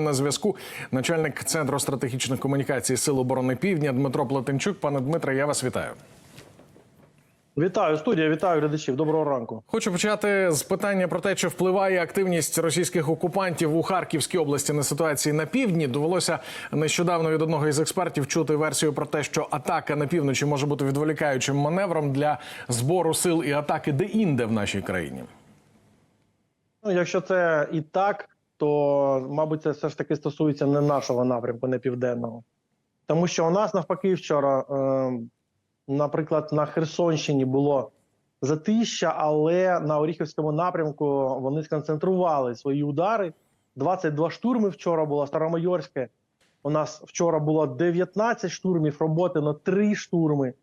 На зв'язку начальник центру стратегічних комунікацій Сил оборони Півдня Дмитро Плетенчук. Пане Дмитре, я вас вітаю. Вітаю студія, вітаю глядачів. Доброго ранку. Хочу почати з питання про те, чи впливає активність російських окупантів у Харківській області на ситуації на півдні. Довелося нещодавно від одного із експертів чути версію про те, що атака на півночі може бути відволікаючим маневром для збору сил і атаки де-інде в нашій країні. Ну, якщо це і так, то мабуть це все ж таки стосується не нашого напрямку, не південного. Тому що у нас навпаки вчора, е, наприклад, на Херсонщині було затища, але на Оріхівському напрямку вони сконцентрували свої удари. 22 штурми вчора було Старомайорське. У нас вчора було 19 штурмів, роботи на 3 штурми.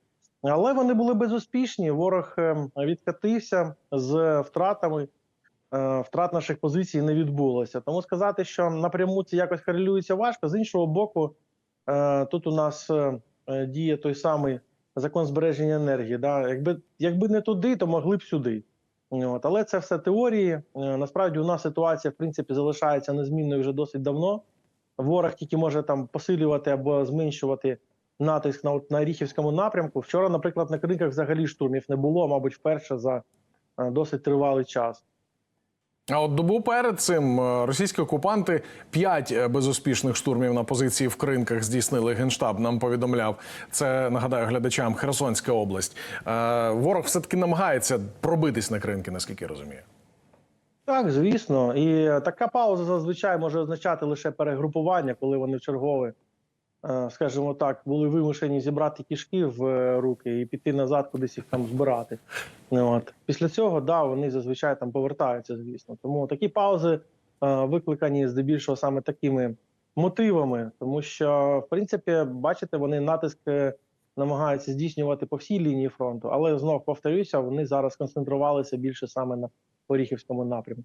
Але вони були безуспішні. Ворог е, відкатився з втратами. Е, Втрат наших позицій не відбулося. Тому сказати, що напряму це якось корелюється важко. З іншого боку, е, тут у нас е, діє той самий закон збереження енергії. Да? Якби, якби не туди, то могли б сюди. От. Але це все теорії. Насправді у нас ситуація в принципі залишається незмінною вже досить давно. Ворог тільки може там посилювати або зменшувати натиск на, на Ріхівському напрямку. Вчора, наприклад, на кринках взагалі штурмів не було, мабуть, вперше за досить тривалий час. А от добу перед цим е, російські окупанти п'ять е, безуспішних штурмів на позиції в кринках здійснили генштаб. Нам повідомляв це. Нагадаю глядачам Херсонська область. Е, Ворог все таки намагається пробитись на кринки, наскільки я розумію. Так, звісно, і така пауза зазвичай може означати лише перегрупування, коли вони чергове, скажімо так, були вимушені зібрати кішки в е, руки і піти назад, кудись їх там збирати. Ну, От. Після цього, да, вони зазвичай там повертаються, звісно. Тому такі паузи е, викликані здебільшого саме такими мотивами, тому що, в принципі, бачите, вони натиск е, намагаються здійснювати по всій лінії фронту, але знов повторюся, вони зараз концентрувалися більше саме на Оріхівському напрямку.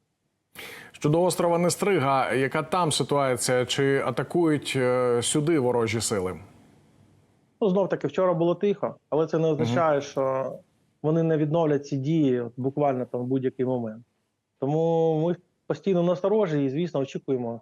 Щодо острова Нестрига, яка там ситуація? Чи атакують е, сюди ворожі сили? Ну, знов таки, вчора було тихо, але це не означає, що вони не відновлять ці дії от, буквально там в будь-який момент. Тому ми постійно насторожі і, звісно, очікуємо.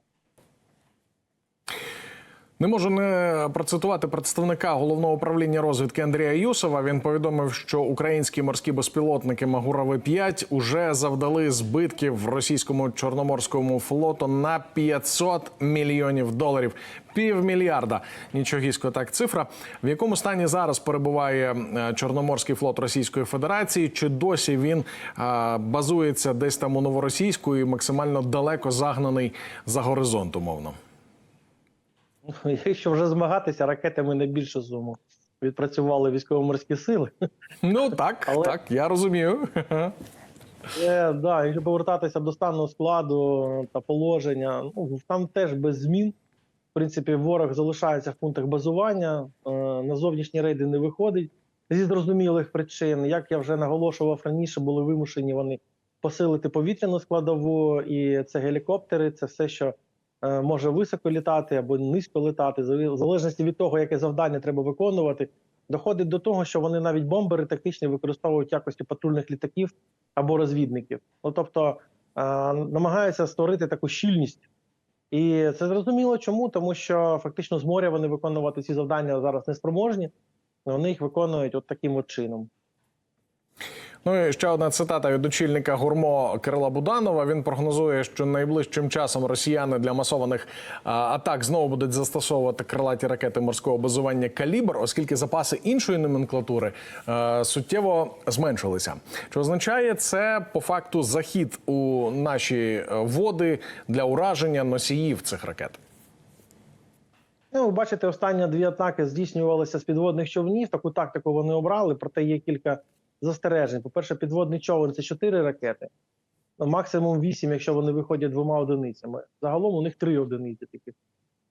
Не можу не процитувати представника головного управління розвідки Андрія Юсова. Він повідомив, що українські морські безпілотники Магурави 5 уже завдали збитків російському чорноморському флоту на 500 мільйонів доларів. Півмільярда. Нічогісько так цифра. В якому стані зараз перебуває е, Чорноморський флот Російської Федерації? Чи досі він е, базується десь там у новоросійську і максимально далеко загнаний за горизонт, умовно? Якщо вже змагатися, ракетами на більшу суму відпрацювали військово-морські сили. Ну так, Але- так, я розумію. Е, да, якщо повертатися до стану складу та положення, ну там теж без змін. В принципі, ворог залишається в пунктах базування, е, на зовнішні рейди не виходить зі зрозумілих причин. Як я вже наголошував раніше, були вимушені вони посилити повітряну складову, і це гелікоптери, це все, що може високо літати або низько літати, в залежності від того, яке завдання треба виконувати. Доходить до того, що вони навіть бомбери тактичні використовують в якості патрульних літаків або розвідників. Ну тобто е, намагаються створити таку щільність. І це зрозуміло чому, тому що фактично з моря вони виконувати ці завдання зараз не спроможні. Вони їх виконують от таким от чином. Ну і ще одна цитата від очільника гурмо Кирила Буданова. Він прогнозує, що найближчим часом росіяни для масованих атак знову будуть застосовувати крилаті ракети морського базування калібр, оскільки запаси іншої номенклатури суттєво зменшилися. Чи означає це по факту захід у наші е, води для ураження носіїв цих ракет? Ну, бачите, останні дві атаки здійснювалися з підводних човнів. Таку тактику вони обрали, проте є кілька застережень. По-перше, підводний човен це чотири ракети, ну, максимум вісім, якщо вони виходять двома одиницями. Загалом у них три одиниці тільки в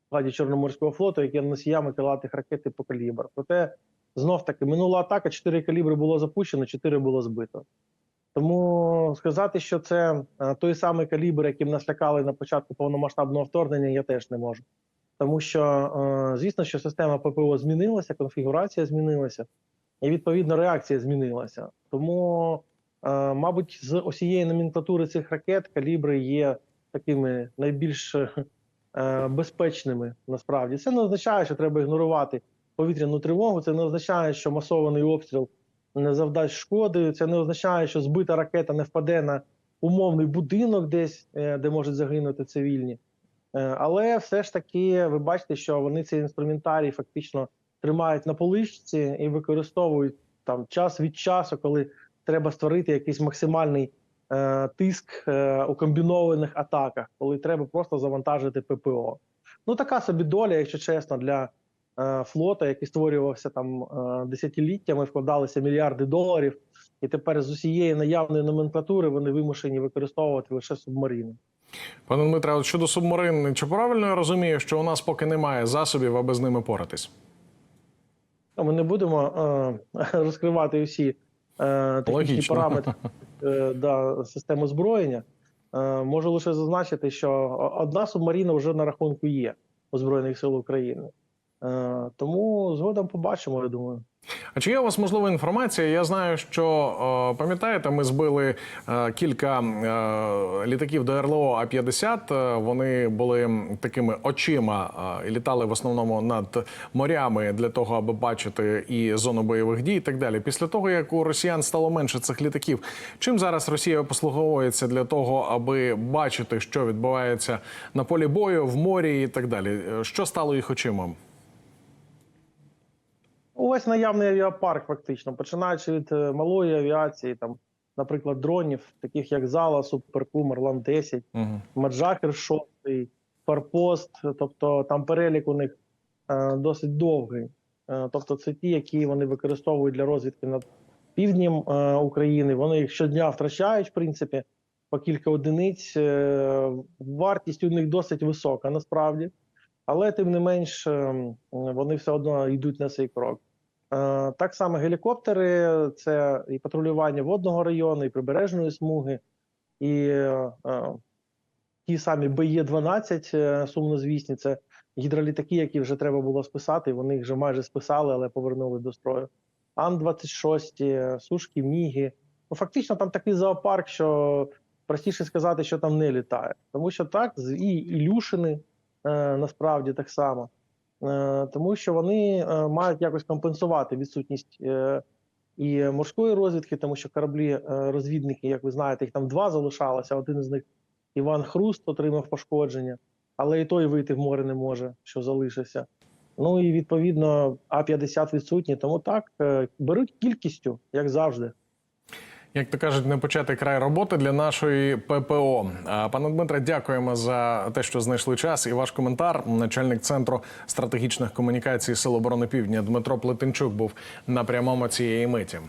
складі Чорноморського флоту, які носіями крилатих ракет типу калібр. Проте знов таки минула атака, чотири калібри було запущено, чотири було збито. Тому сказати, що це е, той самий калібр, яким нас лякали на початку повномасштабного вторгнення, я теж не можу. Тому що, е, звісно, що система ППО змінилася, конфігурація змінилася, і відповідно реакція змінилася. Тому, е, мабуть, з усієї номенклатури цих ракет калібри є такими найбільш е, безпечними. Насправді це не означає, що треба ігнорувати повітряну тривогу. Це не означає, що масований обстріл не завдасть шкоди. Це не означає, що збита ракета не впаде на умовний будинок, десь е, де можуть загинути цивільні. Але все ж таки, ви бачите, що вони цей інструментарій фактично тримають на поличці і використовують там час від часу, коли треба створити якийсь максимальний е, тиск е, у комбінованих атаках, коли треба просто завантажити ППО. Ну така собі доля, якщо чесно, для е, флота, який створювався там е, десятиліттями, вкладалися мільярди доларів, і тепер з усієї наявної номенклатури вони вимушені використовувати лише субмарини. Пане Дмитре, от щодо субмарин, чи правильно я розумію, що у нас поки немає засобів, аби з ними поратись? Ну, Ми не будемо е, розкривати всі е, технічні Логічно. параметри е, да, системи озброєння. Е, можу лише зазначити, що одна субмарина вже на рахунку є у Збройних сил України. Е, тому згодом побачимо, я думаю. А чи є у вас можлива інформація? Я знаю, що е, пам'ятаєте, ми збили е, кілька е, літаків до РЛО А-50. Е, Вони були такими очима і літали в основному над морями для того, аби бачити і зону бойових дій, і так далі. Після того, як у росіян стало менше цих літаків, чим зараз Росія послуговується для того, аби бачити, що відбувається на полі бою, в морі і так далі? Що стало їх очима? Увесь наявний авіапарк, фактично, починаючи від е, малої авіації, там, наприклад, дронів, таких як Зала, Суперкум, Орлан 10 Угу. Маджахер 6, Фарпост, тобто там перелік у них е, досить довгий. Е, тобто, це ті, які вони використовують для розвідки над півднем е, України. Вони їх щодня втрачають, в принципі, по кілька одиниць. Е, вартість у них досить висока насправді, але тим не менш е, вони все одно йдуть на цей крок. Е, Так само гелікоптери це і патрулювання водного району, і прибережної смуги, і е, е, ті самі БЄ-12 е, сумнозвісні, це гідролітаки, які вже треба було списати. Вони їх вже майже списали, але повернули до строю. Ан-26, е, сушки, міги. Ну, фактично, там такий зоопарк, що простіше сказати, що там не літає. Тому що так, і Ілюшини насправді так само. Е, тому що вони е, мають якось компенсувати відсутність е, і морської розвідки, тому що кораблі е, розвідники, як ви знаєте, їх там два залишалося. Один з них Іван Хруст отримав пошкодження, але і той вийти в море не може, що залишився. Ну і відповідно А-50 відсутні. Тому так беруть кількістю, як завжди. Як то кажуть, не почати край роботи для нашої ППО. Пане Дмитре, дякуємо за те, що знайшли час. І ваш коментар. Начальник центру стратегічних комунікацій Сил оборони Півдня Дмитро Плетенчук був на прямому цієї миті.